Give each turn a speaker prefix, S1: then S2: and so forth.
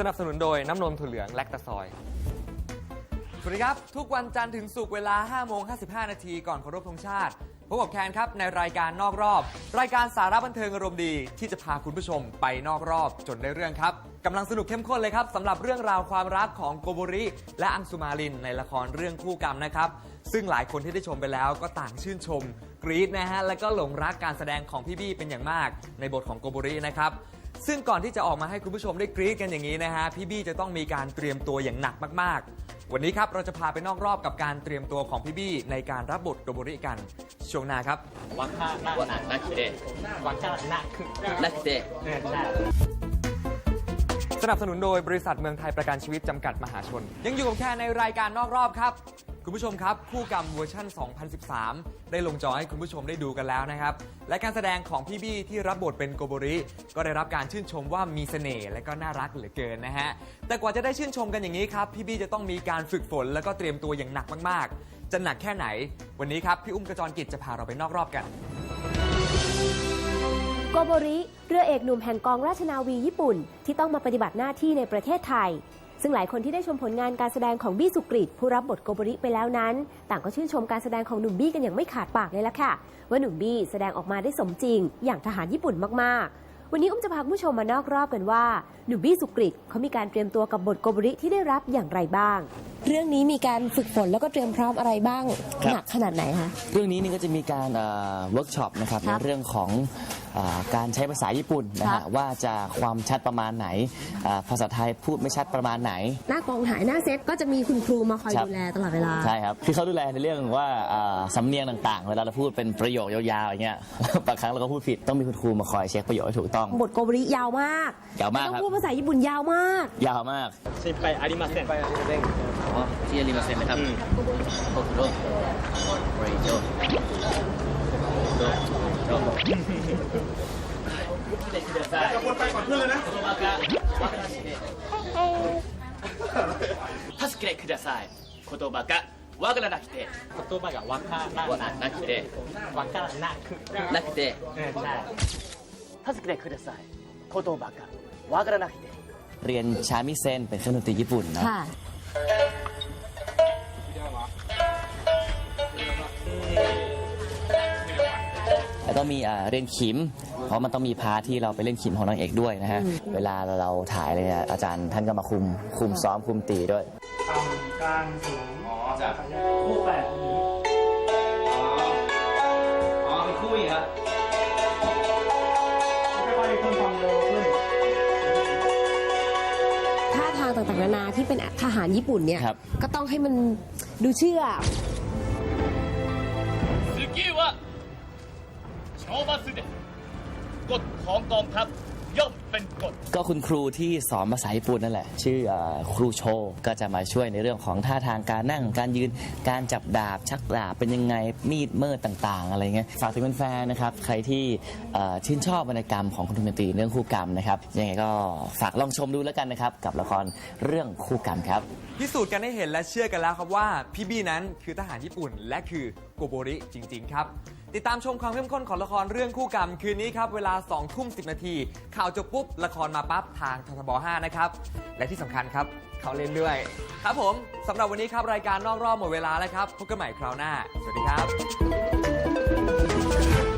S1: สนับสนุนโดยน้ำนมถั่วเหลืองแลคตาซอย สวัสดีครับ ทุกวันจันทร์ถึงศุกร์เวลา 5 โมง 55 นาทีก่อนเคารพธงชาติพบกับแคนครับในรายการนอกรอบ รายการสาระบันเทิงอารมณ์ดีที่จะพาคุณผู้ชมไปนอกรอบจนได้เรื่องครับกำลังสนุกเข้มข้นเลยครับสำหรับเรื่องราวความรักของโกโบริ และอังสุมาลินในละครเรื่องคู่กรรมนะครับ ซึ่งหลายคนที่ได้ชมไปแล้วก็ต่างชื่นชม กรี๊ดนะฮะ แล้วก็หลงรักการแสดงของพี่บี้เป็นอย่างมากในบทของโกโบรินะครับ ซึ่งก่อนที่จะออกมาให้คุณผู้ชมได้กรี๊ดกันอย่างนี้นะฮะพี่บี้จะต้องมีการเตรียมตัวอย่างหนักมากๆ วันนี้ครับเราจะพาไปนอกรอบกับการเตรียมตัวของพี่บี้ในการรับบทโกโบริกัน ช่วงหน้าครับ
S2: わからなくて
S3: わからなく
S2: なくて
S3: ねใช่
S1: สนับสนุนโดยบริษัทเมืองไทยประกันชีวิตจำกัดมหาชน ยังอยู่กับแค่ในรายการนอกรอบครับ คุณผู้ชมครับ คู่กรรมเวอร์ชัน2013 ได้ลงจอให้คุณผู้ชมได้ดูกันแล้วนะครับ และการแสดงของพี่บี้ที่รับบทเป็นโกโบริ ก็ได้รับการชื่นชมว่ามีเสน่ห์และก็น่ารักเหลือเกินนะฮะ แต่กว่าจะได้ชื่นชมกันอย่างนี้ครับ พี่บี้จะต้องมีการฝึกฝนแล้วก็เตรียมตัวอย่างหนักมาก ๆ จะหนักแค่ไหน วันนี้ครับพี่อุ้มกระจรกิจจะพาเราไปนอกรอบกัน
S4: โกโบริ เรือเอกหนุ่มแห่งกองราชนาวีญี่ปุ่น ที่ต้องมาปฏิบัติหน้าที่ในประเทศไทย ซึ่งหลายคนที่ได้ชมผลงานการแสดงของบี้สุกริตผู้รับบทโกโบริไปแล้วนั้น ต่างก็ชื่นชมการแสดงของหนุ่มบี้กันอย่างไม่ขาดปากเลยล่ะค่ะ ว่าหนุ่มบี้แสดงออกมาได้สมจริง อย่างทหารญี่ปุ่นมากๆ วันนี้อุ้มจะพาคุณผู้ชมมานอกรอบกันว่าหนุ่มบี้สุกริตเขามีการเตรียมตัวกับบทโกโบริที่ได้รับอย่างไรบ้าง เรื่องนี้มีการฝึกฝนแล้วก็เตรียมพร้อมอะไรบ้าง
S5: ครับ
S4: หนักขนาดไหนคะ
S5: เรื่องนี้นี่ก็จะมีการเวิร์กช็อปนะครับ
S4: ค
S5: ใน
S4: รับ
S5: เรื่องของเออการใช้ภาษาญี่ปุ่นนะ
S4: ครั
S5: ฮะ
S4: บ
S5: ว่าจะความชัดประมาณไหนอ่าภาษาไทยพูดไม่ชัดประมาณไหน
S4: หน้ากองถ่ายหน้าเซตก็จะมีคุณครูมาคอย
S5: ครับ
S4: ดูแลตลอดเวลา
S5: ใช่ครับคือเขาดูแลในเรื่องว่าอ่าสำเนียงต่างๆ เวลาเราพูดเป็นประโยคยาวๆอย่างเงี้ย บางครั้งเราก็พูดผิดต้องมีคุณครูมาคอยเช็คประโยคให้ถูกต้อง
S4: บทโกโบริยาวมาก
S5: ยาวมาก
S4: ต้อง
S5: ครับ
S4: พูดภาษาญี่ปุ่นยาวมาก
S5: ยาวมาก
S3: 心配ありません
S2: あที่ありませんนะครับお風呂これ以上どう どう来てくださいこの場がわからなくて助けてください言葉がわからなくて
S3: 言葉がわから
S2: わ
S3: な
S2: なくて
S3: わからなく
S2: なくて
S3: ねใช่
S2: 助けてください言葉がわからなくて
S5: เรียนชามิเซนเป็นเครื่องดนตรีญี่ปุ่นนะ
S4: ค่ะ
S5: ก็มีอ่าเรียนขิม เพราะมันต้องมีพาร์ทที่เราไปเล่นขิมของนางเอกด้วยนะฮะ เวลาเราถ่ายอะไรเนี่ยอาจารย์ท่านก็มาคุม คุมซ้อมคุมตีด้วย
S3: ต่ำกลางสูงอ๋อจากคู่แปดนี้
S2: อ๋อเป็นคู่อีกครับ
S3: ค่อยๆเพิ่มความเร็วขึ้น
S4: ท่าทางต่างๆนานาที่เป็นทหารญี่ปุ่นเนี่ย
S5: ครับ
S4: ก็ต้องให้มันดูเชื่อ
S2: โรมาสเดกฎของกองทัพย่อมเป็นกฎ
S5: ก็คุณครูที่สอนภาษาญี่ปุ่นนั่นแหละ ชื่ออครูโชก็จะมาช่วยในเรื่องของท่าทางการนั่งการยืนการจับดาบ ชักดาบเป็นยังไงมีดเมิดต่างๆ อะไรเงี้ยฝากถึงแฟนๆนะครับ ใครที่ชื่นชอบวรรณกรรมของคุณทุมนตีเรื่องคู่กรรมนะครับยังไงก็ฝากลองชมดูแล้วกันนะครับ กับละครเรื่องคู่กรรมครับ
S1: พิสูจน์กันให้เห็นและเชื่อกันแล้วครับว่าพี่บี้นั้นคือทหารญี่ปุ่นและคือโกโบริจริง ๆ ครับ ติดตามชมความเข้มข้นของละครเรื่องคู่กรรมคืนนี้ครับ เวลา2ทุ่ม10 นาที ข่าวจบปุ๊บ ละครมาปั๊บทางททบ 5 นะครับ และที่สำคัญครับ เขาเล่นด้วย ครับผมสำหรับวันนี้ครับ รายการนอกรอบหมดเวลาแล้วครับพบกันใหม่คราวหน้า สวัสดีครับ